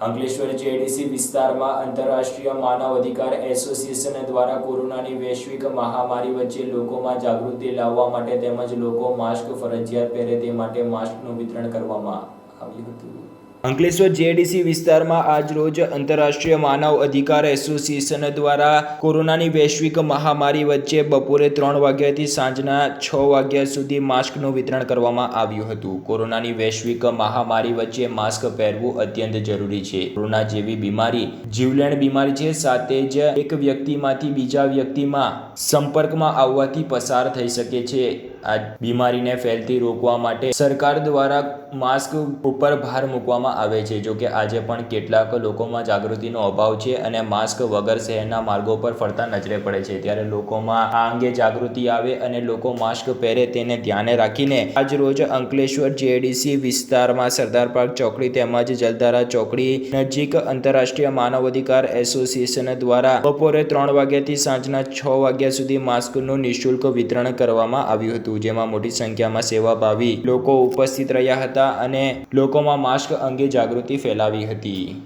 Ankleshwar JDC વિસ્તારમાં આંતરરાષ્ટ્રીય માનવ અધિકાર એસોસિએશન દ્વારા કોરોનાની વૈશ્વિક મહામારી વચ્ચે લોકોમાં જાગૃતિ લાવવા માટે તેમજ લોકો માસ્ક ફરજિયાત પહેરે તે માટે માસ્કનું વિતરણ કરવામાં આવ્યું હતું. અંકલેશ્વર જેડીસી વિસ્તારમાં આજ રોજ આંતરરાષ્ટ્રીય માનવ અધિકાર એસોસિએશન દ્વારા કોરોનાની વૈશ્વિક મહામારી વચ્ચે બપોરે ત્રણ વાગ્યાથી સાંજના છ વાગ્યા સુધી માસ્કનું વિતરણ કરવામાં આવ્યું હતું. કોરોનાની વૈશ્વિક મહામારી વચ્ચે માસ્ક પહેરવું અત્યંત જરૂરી છે. કોરોના જેવી બીમારી, જીવલેણ બીમારી છે, સાથે જ એક વ્યક્તિમાંથી બીજા વ્યક્તિમાં સંપર્કમાં આવવાથી પસાર થઈ શકે છે. આ બીમારીને ફેલતી રોકવા માટે સરકાર દ્વારા માસ્ક ઉપર ભાર મૂકવામાં આવે છે. જો કે આજે પણ કેટલાક લોકોમાં જાગૃતિનો અભાવ છે અને માસ્ક વગર શહેરના માર્ગો પર ફરતા નજરે પડે છે. ત્યારે લોકોમાં આ અંગે જાગૃતિ આવે અને લોકો માસ્ક પહેરે તેને ધ્યાને રાખીને આજ રોજ અંકલેશ્વર જેડીસી વિસ્તારમાં સરદાર પાર્ક ચોકડી તેમજ જલધારા ચોકડી નજીક આંતરરાષ્ટ્રીય માનવ અધિકાર એસોસિએશન દ્વારા બપોરે ત્રણ વાગ્યાથી સાંજના છ વાગ્યા સુધી માસ્કનું નિઃશુલ્ક વિતરણ કરવામાં આવ્યું જેમાં મોટી સંખ્યામાં સેવાભાવી લોકો ઉપસ્થિત રહ્યા હતા અને લોકોમાં માસ્ક અંગે જાગૃતિ ફેલાવી હતી.